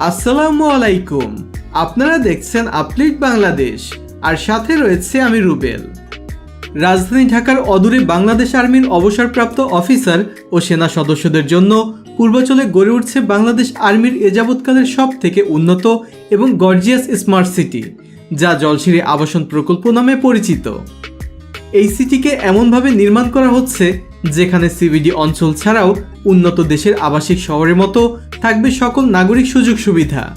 আসসালামু আলাইকুম। আপনারা দেখছেন আপলিট বাংলাদেশ, আর সাথে রয়েছে আমি রুবেল। রাজধানী ঢাকার অদূরে বাংলাদেশ আর্মির অবসরপ্রাপ্ত অফিসার ও সেনা সদস্যদের জন্য পূর্বাচলে গড়ে উঠছে বাংলাদেশ আর্মির এযাবৎকালের সব থেকে উন্নত এবং গর্জিয়াস স্মার্ট সিটি, যা জলশিরি আবাসন প্রকল্প নামে পরিচিত। এই সিটিকে এমনভাবে নির্মাণ করা হচ্ছে যেখানে সিবিডি অঞ্চল ছাড়াও উন্নত দেশের আবাসিক শহরের মতো থাকবে সকল নাগরিক সুযোগ সুবিধা।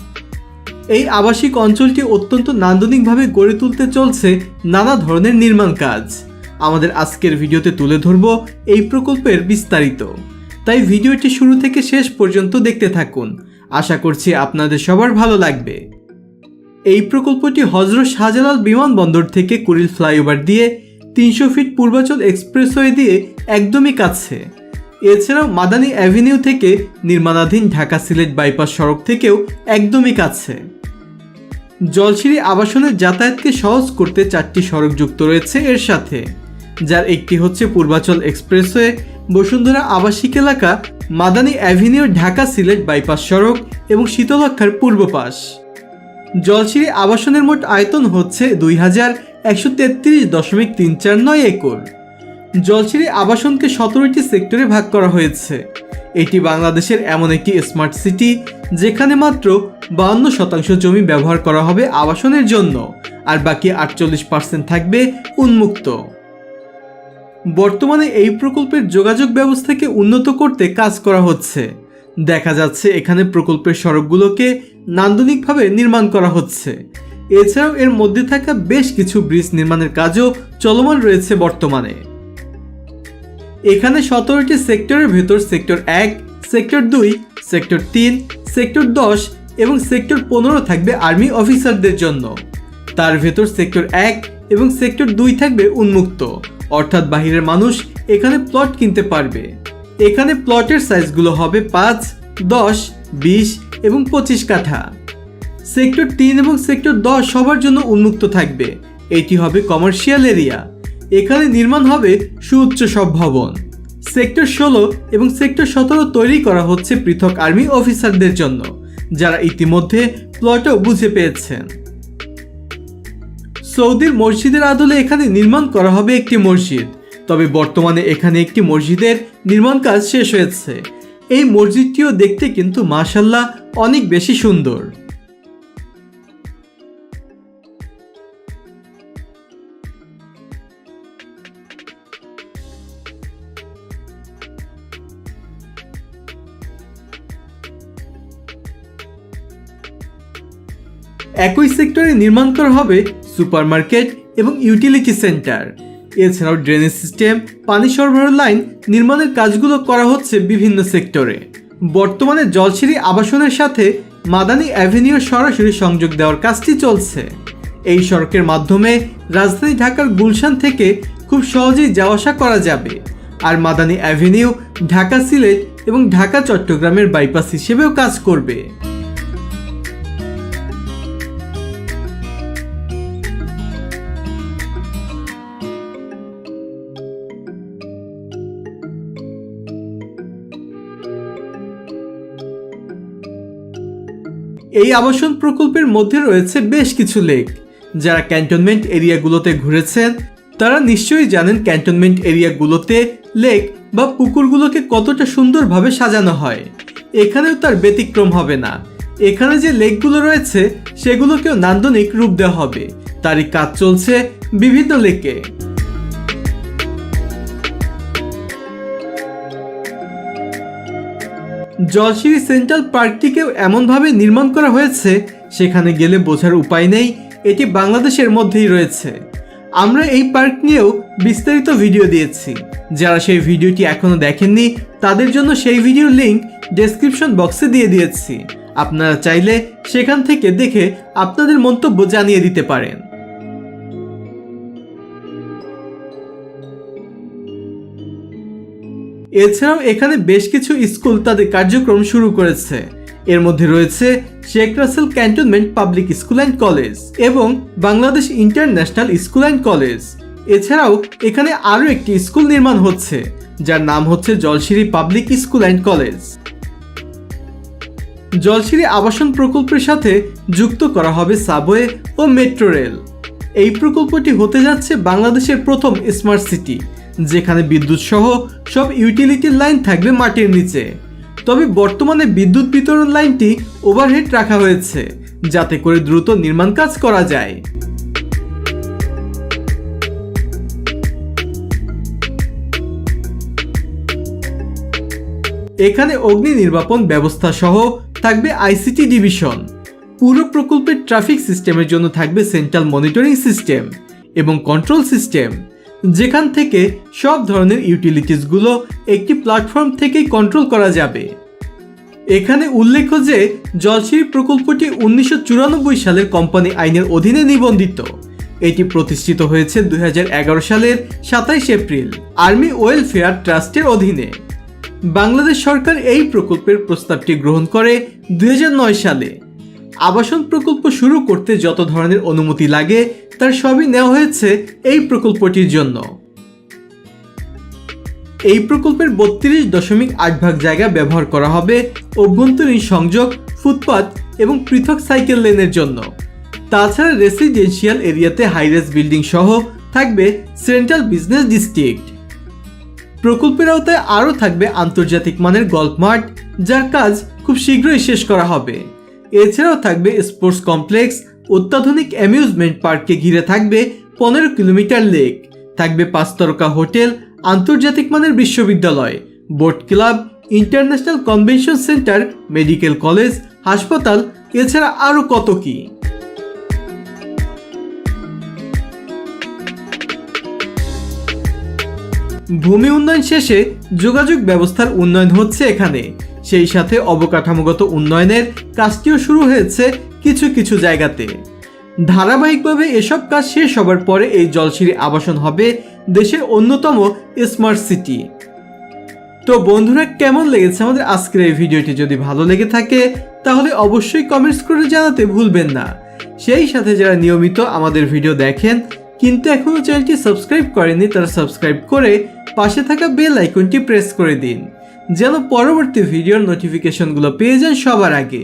এই আবাসিক অঞ্চলটি অত্যন্ত নান্দনিকভাবে গড়ে তুলতে চলছে নানা ধরনের নির্মাণ কাজ। আমাদের আজকের ভিডিওতে তুলে ধরব এই প্রকল্পের বিস্তারিত। তাই ভিডিওটি শুরু থেকে শেষ পর্যন্ত দেখতে থাকুন। আশা করছি আপনাদের সবার ভালো লাগবে। এই প্রকল্পটি হজরত শাহজালাল বিমানবন্দর থেকে কুড়িল ফ্লাইওভার দিয়ে তিনশো ফিট পূর্বাচল এক্সপ্রেসওয়ে দিয়ে একদমই কাছে। এছাড়াও মাদানী অ্যাভিনিউ থেকে নির্মাণাধীন ঢাকা সিলেট বাইপাস সড়ক থেকেও একদমই কাছে। জলসিঁড়ি আবাসনের যাতায়াতকে সহজ করতে চারটি সড়ক যুক্ত রয়েছে এর সাথে। যার একটি হচ্ছে পূর্বাচল এক্সপ্রেসওয়ে, বসুন্ধরা আবাসিক এলাকা, মাদানী অ্যাভিনিউ ঢাকা সিলেট বাইপাস সড়ক এবং শীতলক্ষার পূর্ব পাশ। আবাসনের মোট আয়তন হচ্ছে দুই হাজার একশো তেত্রিশ দশমিক তিন চার নয় একর। জলসিঁড়ি আবাসনকে সতেরোটি সেক্টরে ভাগ করা হয়েছে। এটি বাংলাদেশের এমন একটি স্মার্ট সিটি, যেখানে মাত্র বাউন্ন শতাংশ জমি ব্যবহার করা হবে আবাসনের জন্য, আর বাকি আটচল্লিশ পার্সেন্ট থাকবে উন্মুক্ত। বর্তমানে এই প্রকল্পের যোগাযোগ ব্যবস্থাকে উন্নত করতে কাজ করা হচ্ছে। দেখা যাচ্ছে এখানে প্রকল্পের সড়কগুলোকে নান্দনিকভাবে নির্মাণ করা হচ্ছে। এছাড়াও এর মধ্যে থাকা বেশ কিছু ব্রিজ নির্মাণের কাজও চলমান রয়েছে বর্তমানে। এখানে সতেরোটি সেক্টরের ভেতর সেক্টর এক, সেক্টর দুই, সেক্টর তিন, সেক্টর দশ এবং সেক্টর পনেরো থাকবে আর্মি অফিসারদের জন্য। তার ভেতর সেক্টর এক এবং সেক্টর দুই থাকবে উন্মুক্ত। অর্থাৎ বাহিরের মানুষ এখানে প্লট কিনতে পারবে। এখানে প্লটের সাইজগুলো হবে পাঁচ, দশ, বিশ এবং পঁচিশ কাঠা। সেক্টর তিন এবং সেক্টর দশ সবার জন্য উন্মুক্ত থাকবে। এটি হবে কমার্শিয়াল এরিয়া এখানে নির্মাণ হবে সুউচ্চ সব ভবন। সেক্টর ষোলো এবং সেক্টর সতেরো তৈরি করা হচ্ছে পৃথক আর্মি অফিসারদের জন্য, যারা ইতিমধ্যে প্লটও বুঝে পেয়েছেন। সৌদির মসজিদের আদলে এখানে নির্মাণ করা হবে একটি মসজিদ, তবে বর্তমানে এখানে একটি মসজিদের নির্মাণ কাজ শেষ হয়েছে। এই মসজিদটিও দেখতে কিন্তু মাশাল্লাহ অনেক বেশি সুন্দর। একই সেক্টরে নির্মাণ করা হবে সুপারমার্কেট এবং ইউটিলিটি সেন্টার এছাড়াও ড্রেনেজ সিস্টেম পানি সরবরাহ লাইন নির্মাণের কাজগুলো করা হচ্ছে বিভিন্ন সেক্টরে। বর্তমানে জলসিঁড়ি আবাসনের সাথে মাদানি অ্যাভিনিউর সরাসরি সংযোগ দেওয়ার কাজটি চলছে। এই সড়কের মাধ্যমে রাজধানী ঢাকার গুলশান থেকে খুব সহজেই যাওয়া আসা করা যাবে। আর মাদানি অ্যাভিনিউ ঢাকা সিলেট এবং ঢাকা চট্টগ্রামের বাইপাস হিসেবেও কাজ করবে। এই আবাসন প্রকল্পের মধ্যে রয়েছে বেশ কিছু লেক। যারা ক্যান্টনমেন্ট এরিয়াগুলোতে ঘুরেছেন, তারা নিশ্চয়ই জানেন ক্যান্টনমেন্ট এরিয়াগুলোতে লেক বা পুকুরগুলোকে কতটা সুন্দরভাবে সাজানো হয়। এখানেও তার ব্যতিক্রম হবে না। এখানে যে লেকগুলো রয়েছে, সেগুলোকেও নান্দনিক রূপ দেওয়া হবে। তারই কাজ চলছে বিভিন্ন লেকে। জলশিরি সেন্ট্রাল পার্কটিকেও এমনভাবে নির্মাণ করা হয়েছে, সেখানে গেলে বোঝার উপায় নেই, এটি বাংলাদেশের মধ্যেই রয়েছে। আমরা এই পার্ক নিয়েও বিস্তারিত ভিডিও দিয়েছি। যারা সেই ভিডিওটি এখনও দেখেননি, তাদের জন্য সেই ভিডিওর লিঙ্ক ডেসক্রিপশন বক্সে দিয়ে দিয়েছি। আপনারা চাইলে সেখান থেকে দেখে আপনাদের মন্তব্য জানিয়ে দিতে পারেন। এছাড়াও এখানে বেশ কিছু স্কুল তাদের কার্যক্রম শুরু করেছে। এর মধ্যে রয়েছে Sheikh Russel cantonment public school and college এবং Bangladesh international school and college. এছাড়াও এখানে আরও একটি স্কুল নির্মাণ হচ্ছে, যার নাম হচ্ছে Jolshiri public school and college. Jolshiri আবাসন প্রকল্পের সাথে যুক্ত করা হবে সাবওয়ে ও মেট্রো রেল। এই প্রকল্পটি হতে যাচ্ছে বাংলাদেশের প্রথম স্মার্ট সিটি। যেখানে বিদ্যুৎ সহ সব ইউটিলিটির লাইন থাকবে মাটির নিচে। তবে বর্তমানে বিদ্যুৎ বিতরণ লাইনটি ওভারহেড রাখা হয়েছে, যাতে করে দ্রুত নির্মাণ কাজ করা যায়। এখানে অগ্নি নির্বাপন ব্যবস্থা সহ থাকবে আইসিটি ডিভিশন পুরো প্রকল্পের ট্রাফিক সিস্টেমের জন্য থাকবে সেন্ট্রাল মনিটরিং সিস্টেম এবং কন্ট্রোল সিস্টেম যেখান থেকে সব ধরনের ইউটিলিটিসগুলো একটি প্ল্যাটফর্ম থেকেই কন্ট্রোল করা যাবে। এখানে উল্লেখ্য যে জলসিরি প্রকল্পটি উনিশশো সালের কোম্পানি আইনের অধীনে নিবন্ধিত। এটি প্রতিষ্ঠিত হয়েছে দুই হাজার এগারো সালের সাতাইশ এপ্রিল আর্মি ওয়েলফেয়ার ট্রাস্টের অধীনে। বাংলাদেশ সরকার এই প্রকল্পের প্রস্তাবটি গ্রহণ করে দুই হাজার নয় সালে। আবাসন প্রকল্প শুরু করতে যত ধরনের অনুমতি লাগে তার সবই নেওয়া হয়েছে এই প্রকল্পটির জন্য। এই প্রকল্পের বত্রিশ দশমিক আট ভাগ জায়গা ব্যবহার করা হবে অভ্যন্তরীণ সংযোগ, ফুটপাত এবং পৃথক সাইকেল লেনের জন্য। তাছাড়া রেসিডেন্সিয়াল এরিয়াতে হাইরেস বিল্ডিং সহ থাকবে সেন্ট্রাল বিজনেস ডিস্ট্রিক্ট। প্রকল্পের আওতায় আরও থাকবে আন্তর্জাতিক মানের গল্ফ মাঠ, যার কাজ খুব শীঘ্রই শেষ করা হবে। এছাড়াও থাকবে স্পোর্টস কমপ্লেক্স অত্যাধুনিক অ্যামিউজমেন্ট পার্ককে ঘিরে থাকবে পনেরো কিলোমিটার লেক, থাকবে পাঁচ তারকা হোটেল, আন্তর্জাতিক মানের বিশ্ববিদ্যালয়, boat club, international convention centre, medical college, হাসপাতাল, এছাড়া আরও কত কী। ভূমি উন্নয়ন শেষে যোগাযোগ ব্যবস্থার উন্নয়ন হচ্ছে এখানে। সেই সাথে অবকাঠামোগত উন্নয়নের কাজটিও শুরু হয়েছে কিছু কিছু জায়গাতে। ধারাবাহিকভাবে এসব কাজ শেষ হবার পরে এই জলসিঁড়ি আবাসন হবে দেশের অন্যতম স্মার্ট সিটি। তো বন্ধুরা, কেমন লেগেছে আমাদের আজকের এই ভিডিওটি? যদি ভালো লেগে থাকে, তাহলে অবশ্যই কমেন্টস করে জানাতে ভুলবেন না। সেই সাথে যারা নিয়মিত আমাদের ভিডিও দেখেন, কিন্তু এখনও চ্যানেলটি সাবস্ক্রাইব করেনি তারা সাবস্ক্রাইব করে পাশে থাকা বেল আইকনটি প্রেস করে দিন। যেন পরবর্তী ভিডিওর নোটিফিকেশনগুলো পেয়ে যান সবার আগে।